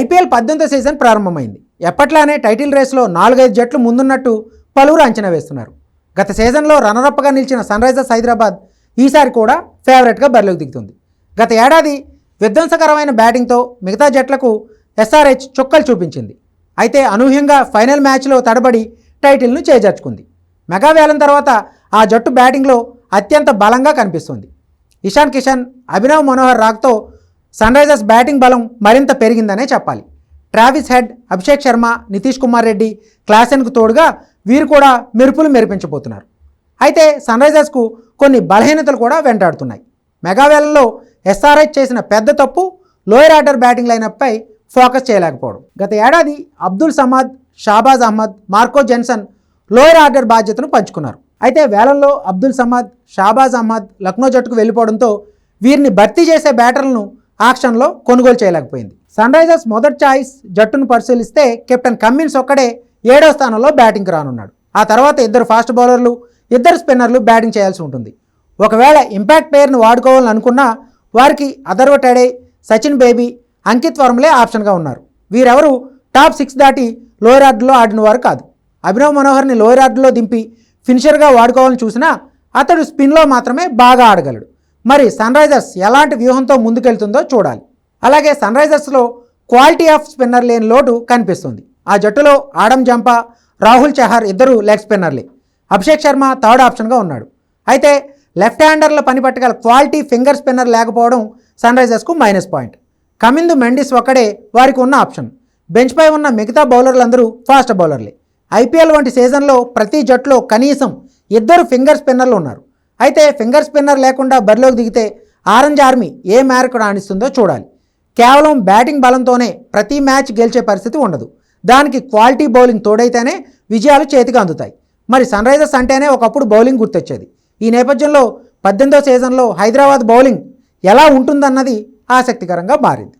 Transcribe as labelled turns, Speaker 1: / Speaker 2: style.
Speaker 1: IPL పద్దెనిమిదో season ప్రారంభమైంది. ఎప్పట్లానే title రేస్లో నాలుగైదు జట్లు ముందున్నట్టు పలువురు అంచనా వేస్తున్నారు. గత సీజన్లో రన్నరప్గా నిలిచిన సన్ రైజర్స్ హైదరాబాద్ ఈసారి కూడా ఫేవరెట్గా బరిలోకి దిగుతుంది. గత ఏడాది విధ్వంసకరమైన బ్యాటింగ్తో మిగతా జట్లకు ఎస్ఆర్హెచ్ చుక్కలు చూపించింది. అయితే అనూహ్యంగా ఫైనల్ మ్యాచ్లో తడబడి టైటిల్ను చేజార్చుకుంది. మెగావేలం తర్వాత ఆ జట్టు బ్యాటింగ్లో అత్యంత బలంగా కనిపిస్తుంది. ఇషాన్ కిషన్ అభినవ్ మనోహర్ రాగ్తో సన్ రైజర్స్ బ్యాటింగ్ బలం మరింత పెరిగిందనే చెప్పాలి. ట్రావిస్ హెడ్ అభిషేక్ శర్మ నితీష్ కుమార్ రెడ్డి క్లాసెన్కు తోడుగా వీరు కూడా మెరుపులు మెరిపించబోతున్నారు. అయితే సన్ రైజర్స్కు కొన్ని బలహీనతలు కూడా వెంటాడుతున్నాయి. మెగావేలంలో ఎస్ఆర్హెచ్ చేసిన పెద్ద తప్పు లోయర్ ఆర్డర్ బ్యాటింగ్ లైనప్పై ఫోకస్ చేయలేకపోవడం. గత ఏడాది Abdul Samad Shahbaz Ahmed Marco Jansen lower order బాధ్యతను పంచుకున్నారు. అయితే వేలంలో అబ్దుల్ సమాద్ షాబాజ్ అహ్మద్ లక్నో జట్టుకు వెళ్ళిపోవడంతో వీరిని భర్తీ చేసే బ్యాటర్లను ఆక్షన్లో కొనుగోలు చేయలేకపోయింది. సన్ రైజర్స్ మొదటి ఛాయిస్ జట్టును పరిశీలిస్తే కెప్టెన్ కమ్మిన్స్ ఒక్కడే ఏడో స్థానంలో బ్యాటింగ్కి రానున్నాడు. ఆ తర్వాత ఇద్దరు ఫాస్ట్ బౌలర్లు ఇద్దరు స్పిన్నర్లు బ్యాటింగ్ చేయాల్సి ఉంటుంది. ఒకవేళ ఇంపాక్ట్ ప్లేయర్ని వాడుకోవాలని అనుకున్నా వారికి అథర్వ టెడే సచిన్ బేబీ అంకిత్ వర్మలే ఆప్షన్గా ఉన్నారు. వీరెవరు టాప్ సిక్స్ దాటి లోయర్ ఆర్డర్లో ఆడిన వారు కాదు. అభినవ్ మనోహర్ని లోయర్ ఆర్డర్లో దింపి ఫినిషర్గా వాడుకోవాలని చూసినా అతడు స్పిన్లో మాత్రమే బాగా ఆడగలడు. మరి సన్ రైజర్స్ ఎలాంటి వ్యూహంతో ముందుకెళ్తుందో చూడాలి. అలాగే సన్ రైజర్స్లో క్వాలిటీ ఆఫ్ స్పిన్నర్ లేని లోటు కనిపిస్తుంది. ఆ జట్టులో ఆడమ్ జంపా రాహుల్ చహర్ ఇద్దరు లెగ్ స్పిన్నర్లే. అభిషేక్ శర్మ థర్డ్ ఆప్షన్గా ఉన్నాడు. అయితే లెఫ్ట్ హ్యాండర్ల పని పట్టగల క్వాలిటీ ఫింగర్ స్పిన్నర్ లేకపోవడం సన్ రైజర్స్కు మైనస్ పాయింట్. కమిందు మెండిస్ ఒక్కడే వారికి ఉన్న ఆప్షన్. బెంచ్పై ఉన్న మిగతా బౌలర్లందరూ ఫాస్ట్ బౌలర్లే. ఐపీఎల్ వంటి సీజన్లో ప్రతి జట్టులో కనీసం ఇద్దరు ఫింగర్ స్పిన్నర్లు ఉన్నారు. అయితే ఫింగర్ స్పిన్నర్ లేకుండా బరిలోకి దిగితే ఆరెంజ్ ఆర్మీ ఏ మేరకు రాణిస్తుందో చూడాలి. కేవలం బ్యాటింగ్ బలంతోనే ప్రతి మ్యాచ్ గెలిచే పరిస్థితి ఉండదు. దానికి క్వాలిటీ బౌలింగ్ తోడైతేనే విజయాలు చేతికి అందుతాయి. మరి సన్ రైజర్స్ అంటేనే ఒకప్పుడు బౌలింగ్ గుర్తొచ్చేది. ఈ నేపథ్యంలో పద్దెనిమిదో సీజన్లో హైదరాబాద్ బౌలింగ్ ఎలా ఉంటుందన్నది ఆసక్తికరంగా మారింది.